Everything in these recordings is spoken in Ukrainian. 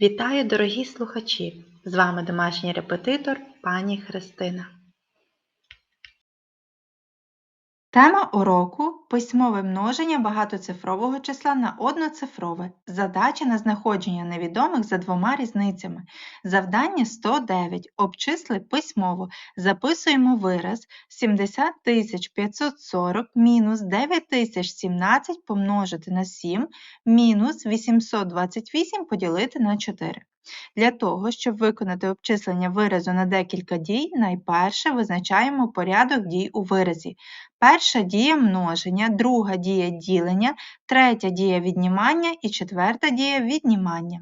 Вітаю, дорогі слухачі! З вами домашній репетитор пані Христина. Тема уроку письмове множення багатоцифрового числа на одноцифрове. Задача на знаходження невідомих за двома різницями. Завдання 109. Обчисли письмово. Записуємо вираз 70 540 мінус 9017 помножити на 7 мінус 828 поділити на 4. Для того, щоб виконати обчислення виразу на декілька дій, найперше визначаємо порядок дій у виразі. Перша дія множення, друга дія ділення, третя дія віднімання і четверта дія віднімання.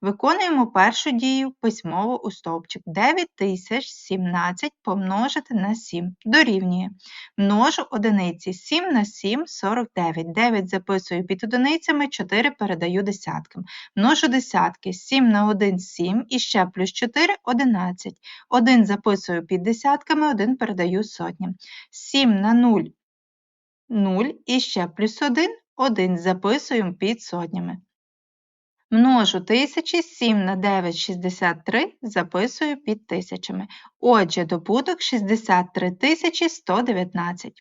Виконуємо першу дію письмово у стовпчик. 9017 помножити на 7 дорівнює. Множу одиниці 7 на 7 49. 9 записую під одиницями, 4 передаю десяткам. Множу десятки 7 на 1 7 і ще плюс 4 11. 1 записую під десятками, 1 передаю сотням. 7 на 0 0 і ще плюс 1 1 записуємо під сотнями. Множу тисячі, 7 на 9 – 63, записую під тисячами. Отже, добуток 63 119.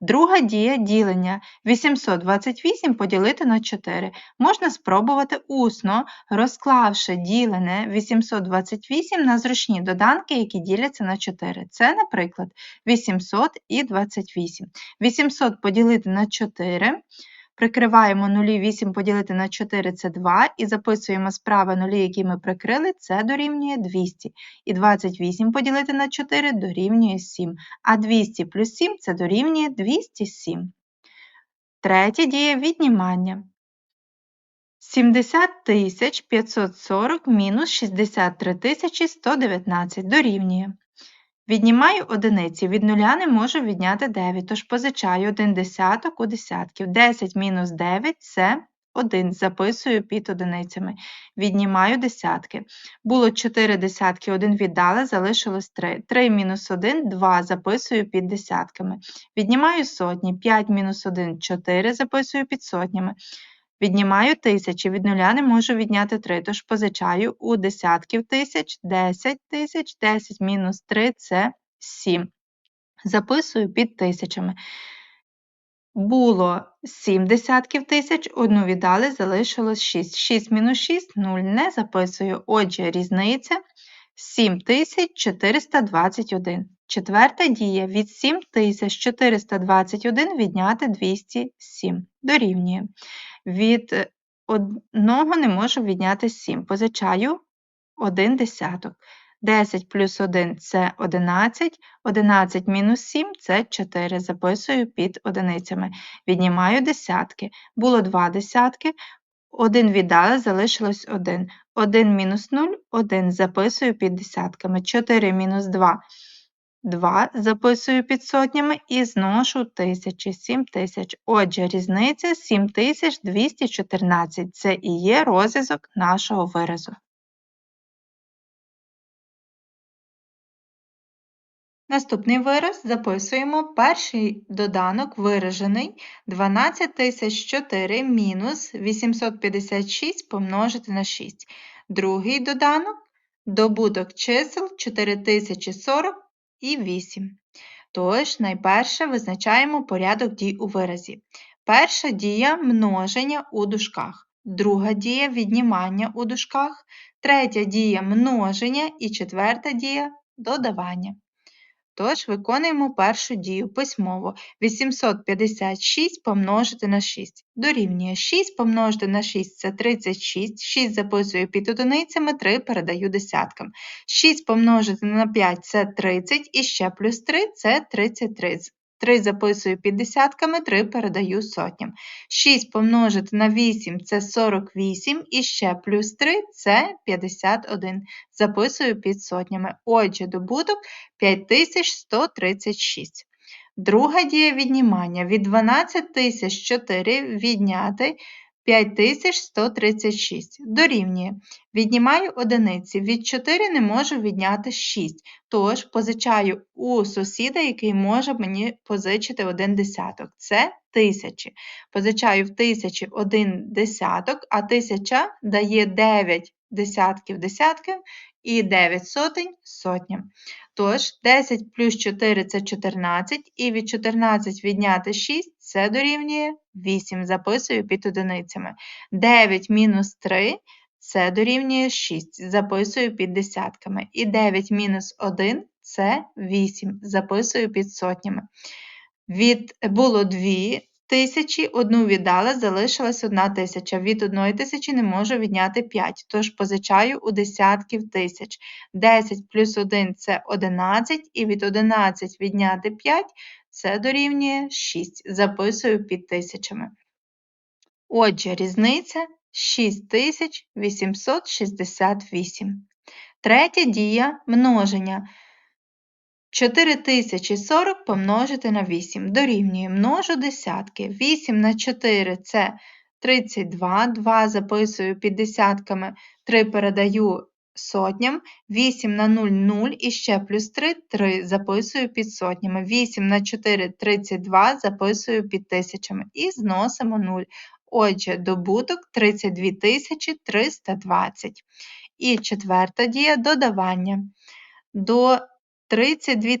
Друга дія ділення 828 поділити на 4. Можна спробувати усно, розклавши ділене 828 на зручні доданки, які діляться на 4. Це, наприклад, 800 і 28. 800 поділити на 4 – Прикриваємо нулі 8 поділити на 4 це 2, і записуємо справа нулі, які ми прикрили, це дорівнює 200. І 28 поділити на 4 дорівнює 7. А 200 плюс 7 це дорівнює 207. Третя дія віднімання. 70 540 мінус 63 119 дорівнює. Віднімаю одиниці, від нуля не можу відняти 9, тож позичаю 1 десяток у десятків. 10 мінус 9 це 1, записую під одиницями. Віднімаю десятки. Було 4 десятки, 1 віддали, залишилось 3. 3 мінус 1 2, записую під десятками. Віднімаю сотні, 5 мінус 1 4, записую під сотнями. Віднімаю тисячі, від нуля не можу відняти 3, тож позичаю у десятків тисяч, 10 тисяч, 10 мінус 3 це 7. Записую під тисячами. Було 7 десятків тисяч, одну віддали, залишилось 6. 6 мінус 6 0 не записую. Отже, різниця 7421. Четверта дія від 7421 відняти 207. Дорівнює. Від одного не можу відняти 7. Позичаю 1 десяток. 10 плюс 1 це 11, 11 мінус 7 це 4. Записую під одиницями. Віднімаю десятки. Було 2 десятки, 1 віддали, залишилось 1. 1 мінус 0 1 записую під десятками. 4 мінус 2 2 записую під сотнями і зношу тисячі, 7 тисяч. Отже, різниця 7214. Це і є розв'язок нашого виразу. Наступний вираз записуємо перший доданок виражений 12004 мінус 856 помножити на 6. Другий доданок добуток чисел 4040 і 8. Тож, найперше визначаємо порядок дій у виразі. Перша дія множення у дужках, друга дія віднімання у дужках, третя дія множення і четверта дія додавання. Тож виконуємо першу дію письмово. 856 помножити на 6. Дорівнює 6 помножити на 6 це 36, 6 записую під одиницями, 3 передаю десяткам. 6 помножити на 5 це 30 і ще плюс 3 це 33. 3 записую під десятками, 3 передаю сотням. 6 помножити на 8 це 48, і ще плюс 3 це 51. Записую під сотнями. Отже, добуток 5136. Друга дія віднімання від 12004 відняти 5136 дорівнює. Віднімаю одиниці. Від 4 не можу відняти 6. Тож позичаю у сусіда, який може мені позичити один десяток. Це тисячі. Позичаю в тисячі один десяток, а тисяча дає 9 десятків десятків і 9 сотень сотням. Тож 10 плюс 4 це 14, і від 14 відняти 6 це дорівнює 8. Записую під одиницями. 9 мінус 3 це дорівнює 6. Записую під десятками. І 9 мінус 1 це 8. Записую під сотнями. Від було 2 тисячі, одну віддала, залишилась 1 тисяча. Від 1 тисячі не можу відняти 5, тож позичаю у десятків тисяч. 10 плюс 1 це 11, і від 11 відняти 5 це дорівнює 6. Записую під тисячами. Отже, різниця 6868. Третя дія множення. 4040 помножити на 8. Дорівнює множу десятки. 8 на 4 це 32, 2 записую під десятками, 3 передаю сотням, 8 на 0 0 і ще плюс 3 3 записую під сотнями. 8 на 4 32 записую під тисячами. І зносимо 0. Отже, добуток 32 320. І четверта дія додавання. До 32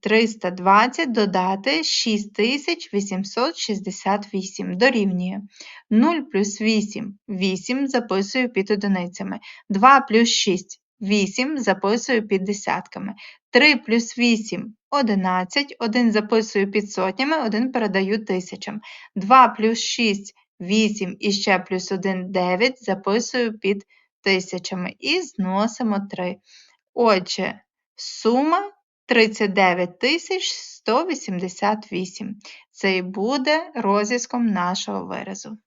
320 додати 6868 дорівнює 0 плюс 8 8 записую під одиницями, 2 плюс 6 8 записую під десятками, 3 плюс 8 11, 1 записую під сотнями, 1 передаю тисячам, 2 плюс 6 8 і ще плюс 1 9 записую під тисячами. І зносимо 3. Отже, Сума 39 188. Це і буде розв'язком нашого виразу.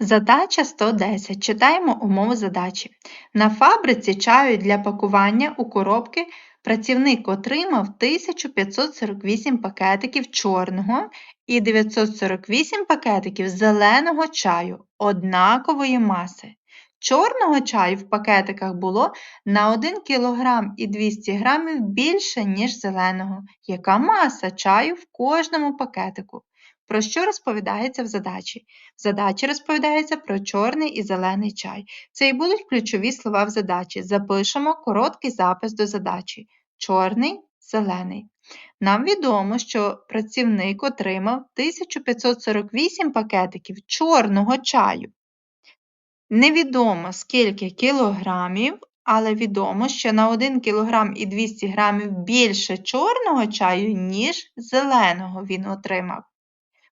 Задача 110. Читаємо умову задачі. На фабриці чаю для пакування у коробки працівник отримав 1548 пакетиків чорного і 948 пакетиків зеленого чаю однакової маси. Чорного чаю в пакетиках було на 1 кг і 200 г більше, ніж зеленого. Яка маса чаю в кожному пакетику? Про що розповідається в задачі? В задачі розповідається про чорний і зелений чай. Це і будуть ключові слова в задачі. Запишемо короткий запис до задачі. Чорний, зелений. Нам відомо, що працівник отримав 1548 пакетиків чорного чаю. Невідомо скільки кілограмів, але відомо, що на 1 кг і 200 грамів більше чорного чаю, ніж зеленого він отримав.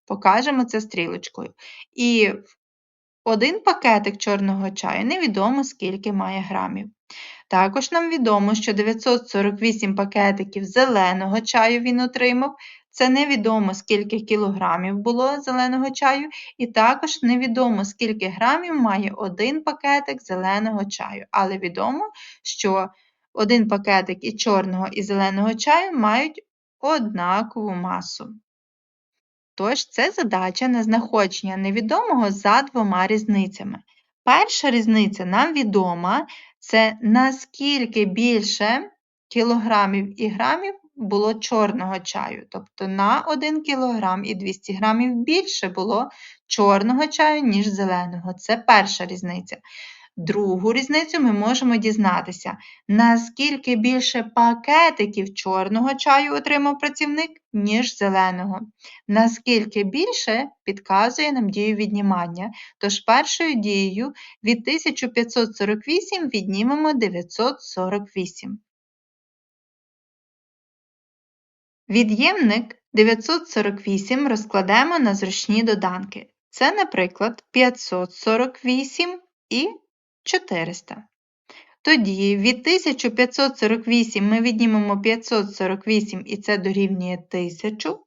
Покажемо це стрілочкою. І один пакетик чорного чаю невідомо скільки має грамів. Також нам відомо, що 948 пакетиків зеленого чаю він отримав, це невідомо, скільки кілограмів було зеленого чаю, і також невідомо, скільки грамів має один пакетик зеленого чаю. Але відомо, що один пакетик і чорного і зеленого чаю мають однакову масу. Тож, це задача на знаходження невідомого за двома різницями. Перша різниця нам відома, це наскільки більше кілограмів і грамів було чорного чаю. Тобто на 1 кг і 200 г більше було чорного чаю, ніж зеленого. Це перша різниця. Другу різницю ми можемо дізнатися, наскільки більше пакетиків чорного чаю отримав працівник, ніж зеленого. Наскільки більше підказує нам дію віднімання. Тож першою дією від 1548 віднімемо 948. Від'ємник 948 розкладемо на зручні доданки. Це, наприклад, 548 і 400. Тоді від 1548 ми віднімемо 548 і це дорівнює 1000.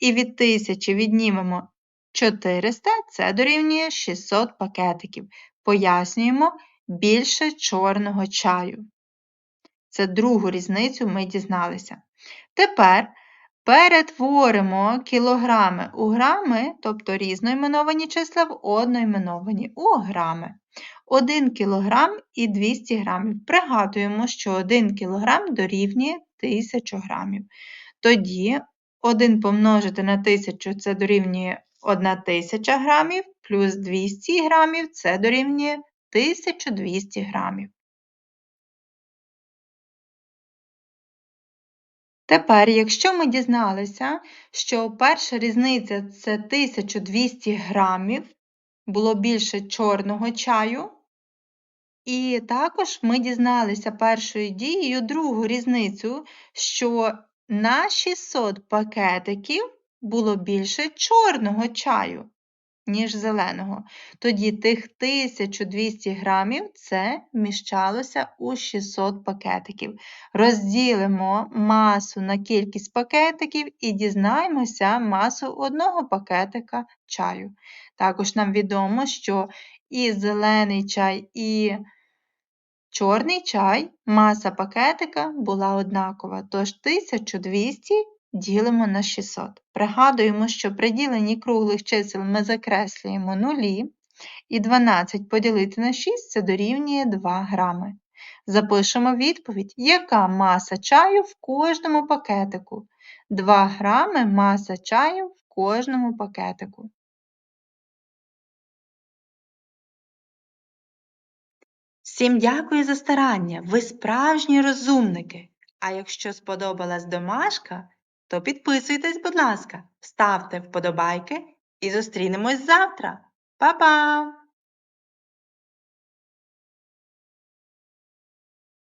І від 1000 віднімемо 400, це дорівнює 600 пакетиків. Пояснюємо більше чорного чаю. Це другу різницю ми дізналися. Тепер Перетворимо кілограми у грами, тобто різноіменовані числа в одноіменовані у грами. 1 кг і 200 грамів. Пригадуємо, що 1 кг дорівнює 1000 грамів. Тоді 1 помножити на 1000 це дорівнює 1000 грамів, плюс 200 грамів це дорівнює 1200 грамів. Тепер, якщо ми дізналися, що перша різниця це 1200 грамів, було більше чорного чаю, і також ми дізналися першою дією другу різницю, що на 600 пакетиків було більше чорного чаю, ніж зеленого. Тоді тих 1200 грамів це вміщалося у 600 пакетиків. Розділимо масу на кількість пакетиків і дізнаємося масу одного пакетика чаю. Також нам відомо, що і зелений чай, і чорний чай, маса пакетика була однакова, тож 1200 ділимо на 600. Пригадуємо, що при діленні круглих чисел ми закреслюємо нулі, і 12 поділити на 6 це дорівнює 2 грами. Запишемо відповідь, яка маса чаю в кожному пакетику. 2 грами маса чаю в кожному пакетику. Всім дякую за старання, ви справжні розумники. А якщо сподобалась домашка, то підписуйтесь, будь ласка, ставте вподобайки і зустрінемось завтра. Па-па!